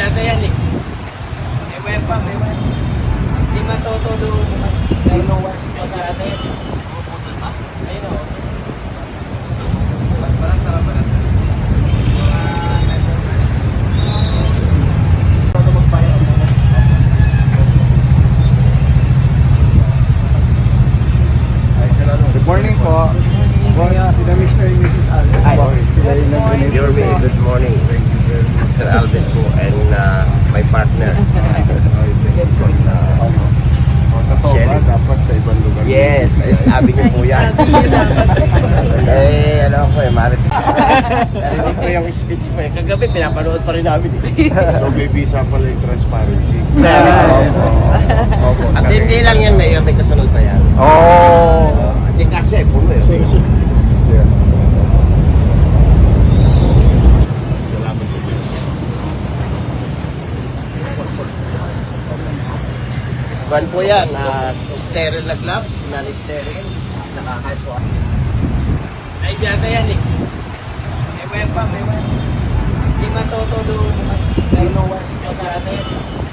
yata yan eh. May web pa, may web. Hindi matutulo. May no web pa sa atin yan. Puputol pa? Ayun o. Parang tara pa natin. Good morning po. Sila Mr. and Mrs. Alves Hi. po. Sila yung nag-donate Yorme, po. good morning. Mr. Alves po and partner. Shelly. Dapat sa ibang lugar. Yes, ay sabi niyo po yan. eh, ano ko eh, marit. Narinig ko yung speech mo eh. Kagabi, pinapanood pa rin namin eh. So may visa pala yung transparency. Opo. At hindi lang yan, Mayor, may Kwan po yan, uh, sterile na gloves, non-sterile, saka hot water. Ay, yata yan eh. May wepa, may wepa. Hindi man totoo doon. Pero no one, yata yan.